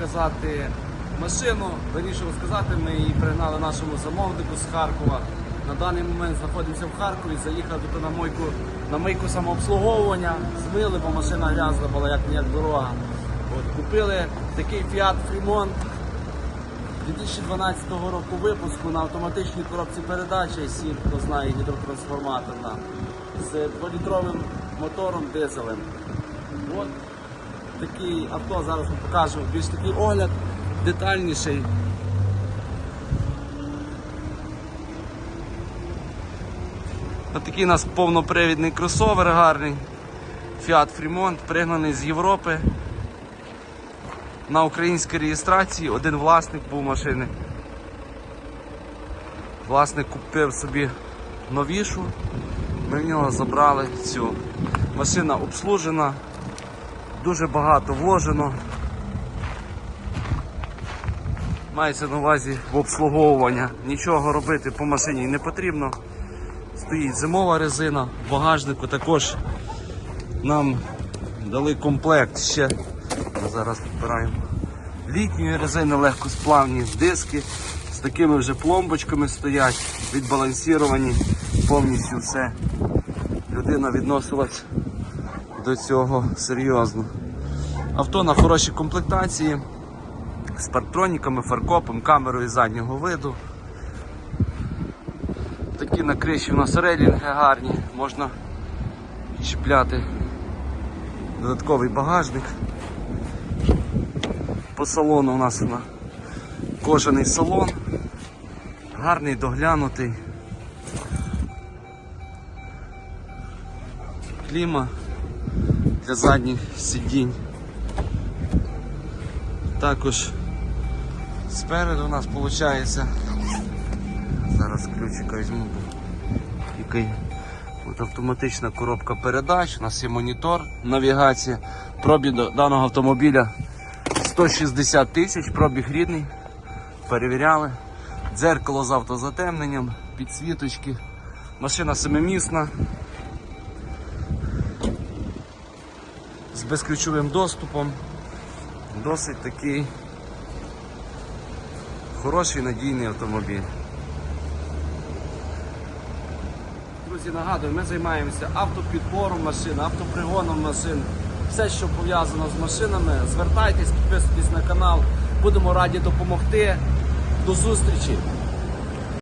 показати машину. Вирішив сказати, ми її пригнали нашому замовнику з Харкова. На даний момент знаходимося в Харкові, заїхали тут на мойку, на мийку самообслуговування, змили, бо машина грязна була як ніяк дорога. От, купили такий Fiat Fremont 2012 року випуску на автоматичній коробці передач сім, хто знає гідротрансформаторна, з 2-літровим мотором дизелем. От такий авто зараз вам покажу більш такий огляд детальніший. Ось такий у нас повнопривідний кросовер гарний. Fiat Fremont, пригнаний з Європи. На українській реєстрації один власник був машини. Власник купив собі новішу. Ми в нього забрали цю. Машина обслужена, дуже багато вложено. Мається на увазі в обслуговування. Нічого робити по машині не потрібно. Стоїть зимова резина, в багажнику також нам дали комплект ще. Зараз підбираємо літньої резини легкосплавні, диски з такими вже пломбочками стоять, відбалансіровані, повністю все. Людина відносилась до цього серйозно. Авто на хорошій комплектації з парктроніками, фаркопом, камерою заднього виду. Такі на криші у нас релінги гарні, можна чіпляти додатковий багажник. По салону у нас на кожаний салон, гарний доглянутий. Кліма для задніх сидінь. Також спереду у нас виходить. Зараз ключика візьму. Який От автоматична коробка передач, у нас є монітор, навігація. Пробіг даного автомобіля 160 тисяч, пробіг рідний. Перевіряли. Дзеркало з автозатемненням, підсвіточки. Машина семимісна. З безключовим доступом. Досить такий хороший надійний автомобіль. Друзі, нагадую, ми займаємося автопідбором машин, автопригоном машин, все, що пов'язано з машинами. Звертайтесь, підписуйтесь на канал, будемо раді допомогти. До зустрічі!